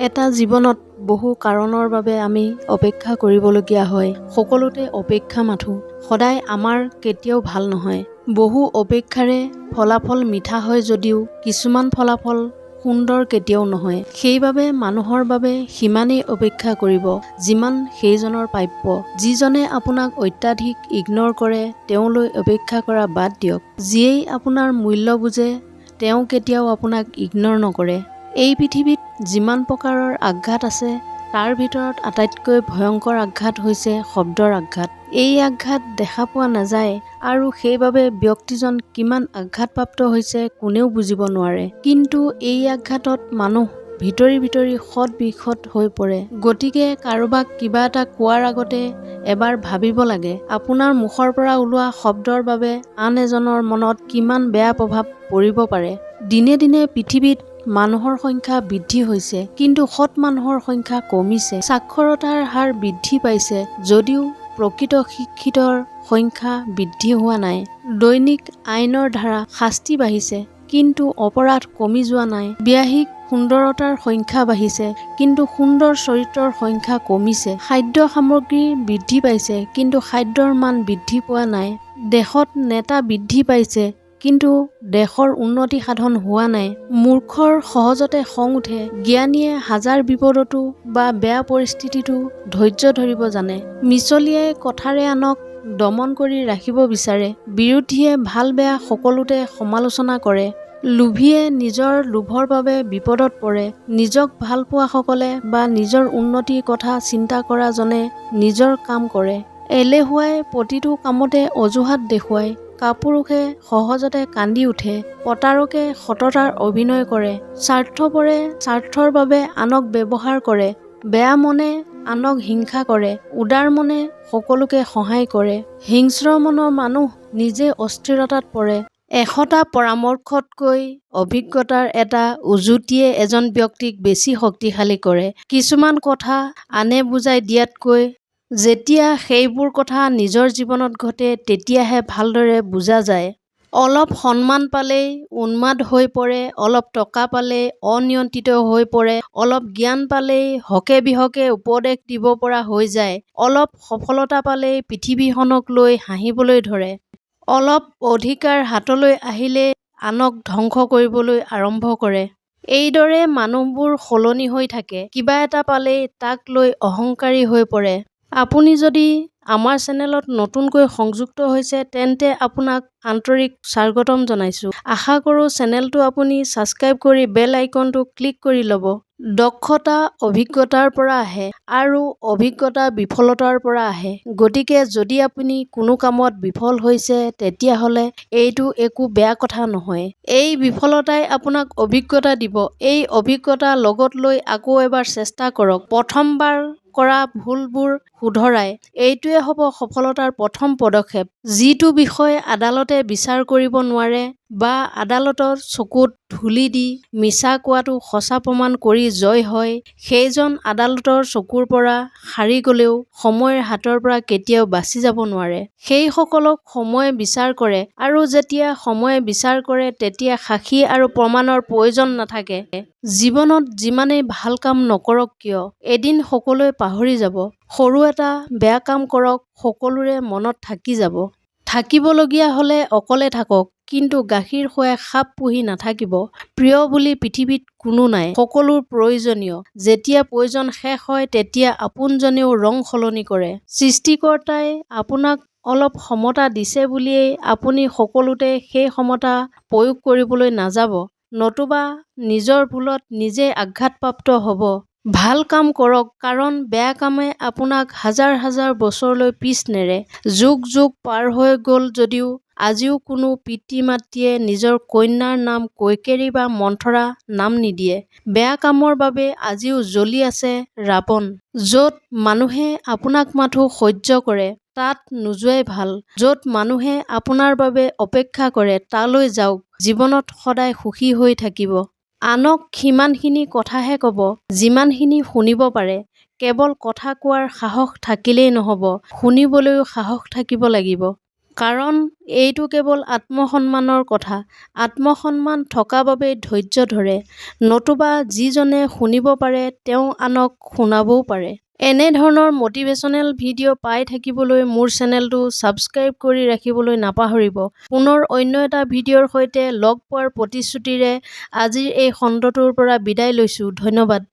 এটা জীৱনত বহু কাৰণৰ বাবে আমি অপেক্ষা কৰিবলগীয়া হয়। সকলোতে অপেক্ষা মাথো। সদায় আমাৰ কেতিয়াও ভাল নহয়। বহু অপেক্ষাৰে ফলাফল মিঠা হয় যদিও কিছুমান ফলাফল সুন্দৰ কেতিয়াও নহয়। সেইবাবে মানুহৰ বাবে সিমানেই অপেক্ষা কৰিব যিমান সেইজনৰ প্ৰাপ্য। যিজনে আপোনাক অত্যাধিক ইগনৰ কৰে তেওঁলৈ অপেক্ষা কৰা বাদ দিয়ক। যিয়েই আপোনাৰ মূল্য বুজে তেওঁ কেতিয়াও আপোনাক ইগনৰ নকৰে। এই পৃথিৱীত যিমান প্ৰকাৰৰ আঘাত আছে তাৰ ভিতৰত আটাইতকৈ ভয়ংকৰ আঘাত হৈছে শব্দৰ আঘাত। এই আঘাত দেখা পোৱা নাযায় আৰু সেইবাবে ব্যক্তিজন কিমান আঘাতপ্ৰাপ্ত হৈছে কোনেও বুজিব নোৱাৰে। কিন্তু এই আঘাতত মানুহ ভিতৰি ভিতৰি সৎ বিসৎ হৈ পৰে। গতিকে কাৰোবাক কিবা এটা কোৱাৰ আগতে এবাৰ ভাবিব লাগে আপোনাৰ মুখৰ পৰা ওলোৱা শব্দৰ বাবে আন এজনৰ মনত কিমান বেয়া প্ৰভাৱ পৰিব পাৰে? দিনে দিনে পৃথিৱীত মানুহৰ সংখ্যা বৃদ্ধি হৈছে কিন্তু সৎ মানুহৰ সংখ্যা কমিছে। সাক্ষৰতাৰ হাৰ বৃদ্ধি পাইছে যদিও প্ৰকৃত শিক্ষিতৰ সংখ্যা বৃদ্ধি হোৱা নাই। দৈনিক আইনৰ ধাৰা শাস্তি বাঢ়িছে কিন্তু অপৰাধ কমি যোৱা নাই। বিয়াহিক সুন্দৰতাৰ সংখ্যা বাঢ়িছে কিন্তু সুন্দৰ চৰিত্ৰৰ সংখ্যা কমিছে। খাদ্য সামগ্ৰী বৃদ্ধি পাইছে কিন্তু খাদ্যৰ মান বৃদ্ধি পোৱা নাই। দেশত নেতা বৃদ্ধি পাইছে কিন্তু দেশৰ উন্নতি সাধন হোৱা নাই। মূৰ্খৰ সহজতে খং উঠে জ্ঞানীয়ে হাজাৰ বিপদতো বা বেয়া পৰিস্থিতিতো ধৈৰ্য ধৰিব জানে। মিছলীয়াই কথাৰে আনক দমন কৰি ৰাখিব বিচাৰে। বিৰোধীয়ে ভাল বেয়া সকলোতে সমালোচনা কৰে। লোভীয়ে নিজৰ লোভৰ বাবে বিপদত পৰে। নিজক ভাল পোৱাসকলে বা নিজৰ উন্নতিৰ কথা চিন্তা কৰাজনে নিজৰ কাম কৰে। এলেহুৱাই প্ৰতিটো কামতে অজুহাত দেখুৱায়। কাপুৰুষে সহজতে কান্দি উঠে। প্ৰতাৰকে সততাৰ অভিনয় কৰে। স্বাৰ্থপৰে স্বাৰ্থৰ বাবে আনক ব্যৱহাৰ কৰে। বেয়া মনে আনক হিংসা কৰে। উদাৰ মনে সকলোকে সহায় কৰে। হিংস্ৰ মনৰ মানুহ নিজে অস্থিৰতাত পৰে। এশটা পৰামৰ্শতকৈ অভিজ্ঞতাৰ এটা উজুতিয়ে এজন ব্যক্তিক বেছি শক্তিশালী কৰে। কিছুমান কথা আনে বুজাই দিয়াতকৈ যেতিয়া সেইবোৰ কথা নিজৰ জীৱনত ঘটে তেতিয়াহে ভালদৰে বুজা যায়। অলপ সন্মান পালেই উন্মাদ হৈ পৰে অলপ টকা পালেই অনিয়ন্ত্ৰিত হৈ পৰে অলপ জ্ঞান পালেই হকে বিহকে উপদেশ দিব পৰা হৈ যায় অলপ সফলতা পালেই পৃথিৱীখনক লৈ হাঁহিবলৈ ধৰে। অলপ অধিকাৰ হাতলৈ আহিলেই আনক ধ্বংস কৰিবলৈ আৰম্ভ কৰে। এইদৰে মানুহবোৰ সলনি হৈ থাকে কিবা এটা পালেই তাক লৈ অহংকাৰী হৈ পৰে। আপুনি যদি আমাৰ চেনেলত নতুনকৈ সংযুক্ত হৈছে তেন্তে আপোনাক আন্তৰিক স্বাগতম জনাইছোঁ। আশা কৰোঁ চেনেলটো আপুনি ছাবস্ক্ৰাইব কৰি বেল আইকনটো ক্লিক কৰি ল'ব। দক্ষতা অভিজ্ঞতাৰ পৰা আহে আৰু অভিজ্ঞতা বিফলতাৰ পৰা আহে। গতিকে যদি আপুনি কোনো কামত বিফল হৈছে তেতিয়াহ'লে এইটো একো বেয়া কথা নহয়। এই বিফলতাই আপোনাক অভিজ্ঞতা দিব। এই অভিজ্ঞতা লগত লৈ আকৌ এবাৰ চেষ্টা কৰক। প্ৰথমবাৰ কৰা ভুলবোৰ শুধৰাই। এইটোৱে হ'ব সফলতাৰ প্ৰথম পদক্ষেপ। যিটো বিষয় আদালতে বিচাৰ কৰিব নোৱাৰে বা আদালতৰ চকুত ধূলি দি মিছা কোৱাটো সঁচা প্ৰমাণ কৰি জয় হয় সেইজন আদালতৰ চকুৰ পৰা সাৰি গ'লেও সময়ৰ হাতৰ পৰা কেতিয়াও বাচি যাব নোৱাৰে। সেইসকলক সময়ে বিচাৰ কৰে আৰু যেতিয়া সময়ে বিচাৰ কৰে তেতিয়া সাক্ষী আৰু প্ৰমাণৰ প্ৰয়োজন নাথাকে। জীৱনত যিমানেই ভাল কাম নকৰক কিয় এদিন সকলোৱে পাহৰি যাব। সৰু এটা বেয়া কাম কৰক সকলোৰে মনত থাকি যাব। থাকিবলগীয়া হ'লে অকলে থাকক কিন্তু গাখীৰ খুৱাই সাপ পুহি নাথাকিব। প্ৰিয় বুলি পৃথিৱীত কোনো নাই সকলো প্ৰয়োজনীয়। যেতিয়া প্ৰয়োজন শেষ হয় তেতিয়া আপোনজনেও ৰং সলনি কৰে। সৃষ্টিকৰ্তাই আপোনাক অলপ সমতা দিছে বুলিয়েই আপুনি সকলোতে সেই সমতা প্ৰয়োগ কৰিবলৈ নাযাব নতুবা নিজৰ ভুলত নিজে আঘাতপ্ৰাপ্ত হ'ব। ভাল কাম কৰক কাৰণ বেয়া কামে আপোনাক হাজাৰ হাজাৰ বছৰলৈ পিছ নেৰে। যুগ যুগ পাৰ হৈ গ'ল যদিও আজিও কোনো পিতৃ মাতৃয়ে নিজৰ কন্যাৰ নাম কৈকেয়ী বা মন্থৰা নাম নিদিয়ে। বেয়া কামৰ বাবে আজিও জ্বলি আছে ৰাৱণ য'ত মানুহে আপোনাক মাথো সহ্য কৰে তাত নোযোৱাই ভাল। য'ত মানুহে আপোনাৰ বাবে অপেক্ষা কৰে তালৈ যাওক। জীৱনত সদায় সুখী হৈ থাকিব। আনক সিমানখিনি কথাহে ক'ব যিমানখিনি শুনিব পাৰে। কেৱল কথা কোৱাৰ সাহস থাকিলেই নহ'ব শুনিবলৈও সাহস থাকিব লাগিব। কাৰণ এইটো কেৱল আত্মসন্মানৰ কথা। আত্মসন্মান থকা বাবেই ধৈৰ্য ধৰে। নতুবা যিজনে শুনিব পাৰে তেওঁ আনক শুনাবও পাৰে। এনে ধৰণৰ মটিভেশ্যনেল ভিডিঅ' পাই থাকিবলৈ মোৰ চেনেলটো ছাবস্ক্ৰাইব কৰি ৰাখিবলৈ নাপাহৰিব। পুনৰ অন্য এটা ভিডিঅ'ৰ সৈতে লগ পোৱাৰ প্ৰতিশ্ৰুতিৰে আজিৰ এই খণ্ডটোৰ পৰা বিদায় লৈছোঁ। ধন্যবাদ।